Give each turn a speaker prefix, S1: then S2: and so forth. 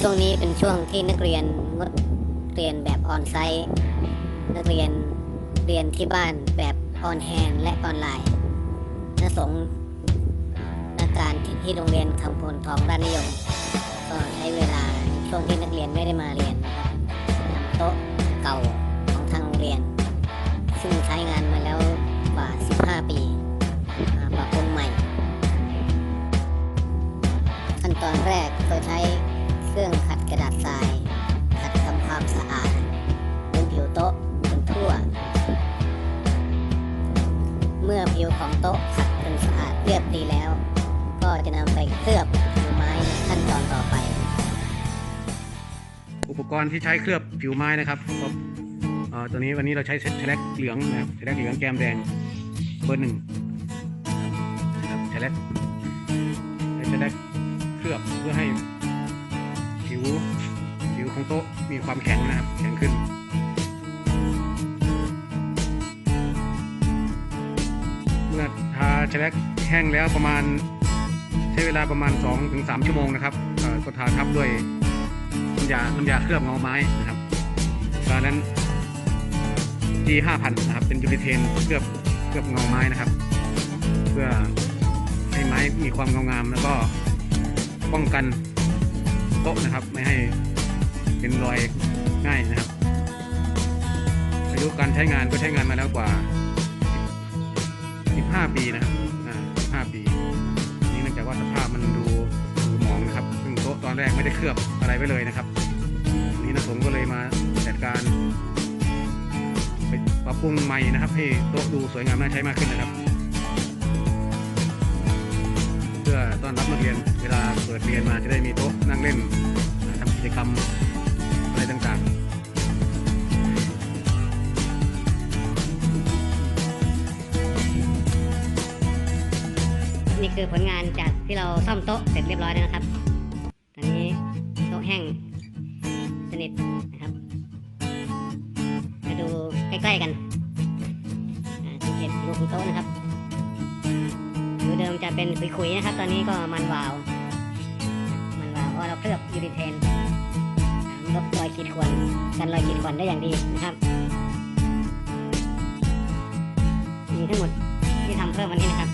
S1: ช่วงนี้เป็นช่วงที่นักเรียนงดเรียนแบบออนไซต์นักเรียนเรียนที่บ้านแบบออนแฮนและออนไลน์นักสงฆ์นักการที่ที่โรงเรียนคำพลทองด้านนิยม ก็ใช้เวลาช่วงที่นักเรียนไม่ได้มาเรียนนำโต๊ะเก่าของทางโรงเรียน ซึ่งใช้งาน ตอนแรกก็ใช้เครื่องขัดกระดาษทราย ขัดทำความสะอาดบนผิวโต๊ะจนทั่ว เมื่อผิวของโต๊ะขัดจนสะอาดเรียบดีแล้ว ก็จะนำไปเคลือบผิวไม้ในขั้นตอนต่อไป
S2: อุปกรณ์ที่ใช้เคลือบผิวไม้นะครับก็เอ่อตัวนี้วันนี้เราใช้แฉลกเหลืองนะครับแฉลกเหลืองแกมแดงเบอร์หนึ่งนะครับแฉลกใช้แฉลก ความแข็งนะครับแข็งขึ้นเมื่อทาแฉลกแห้งแล้วประมาณใช้เวลาประมาณ 2-3 ชั่วโมงนะครับก็ทาทับด้วยน้ำยาน้ำยาเคลือบเงาไม้นะครับตอนนั้น G 5 0 0 0นะครับเป็นยูริเทนเคลือบเคลือบเงาไม้นะครับ เพื่อให้ไม้มีความเงางามแล้วก็ป้องกันโต๊ะนะครับ ไม่ให้ เป็นรอยง่ายนะครับ อายุการใช้งานก็ใช้งานมาแล้วกว่า 15 ปีนะครับ15 ปี นี่เนื่องจากว่าสภาพมันดูดูหมองนะครับ ซึ่งโต๊ะตอนแรกไม่ได้เคลือบอะไรไว้เลยนะครับ นี้นะผมก็เลยมาจัดการไปปรับปรุงใหม่นะครับ ให้โต๊ะดูสวยงามน่าใช้มากขึ้นนะครับ เพื่อต้อนรับนักเรียนเวลาเปิดเรียนมาจะได้มีโต๊ะนั่งเล่นทำกิจกรรม
S1: นี่คือผลงานจากที่เราซ่อมโต๊ะเสร็จเรียบร้อยแล้วนะครับ ตอนนี้โต๊ะแห้งสนิทนะครับมาดูใกล้ๆกันสังเกตรูปของโต๊ะนะครับผิวเดิมจะเป็นขุยๆนะครับ ตอนนี้ก็มันวาว มันวาวเพราะเราเคลือบยูริเทนลบรอยขีดข่วนกันรอยขีดข่วนได้อย่างดีนะครับมีทั้งหมดที่ทำเพิ่มวันนี้นะครับ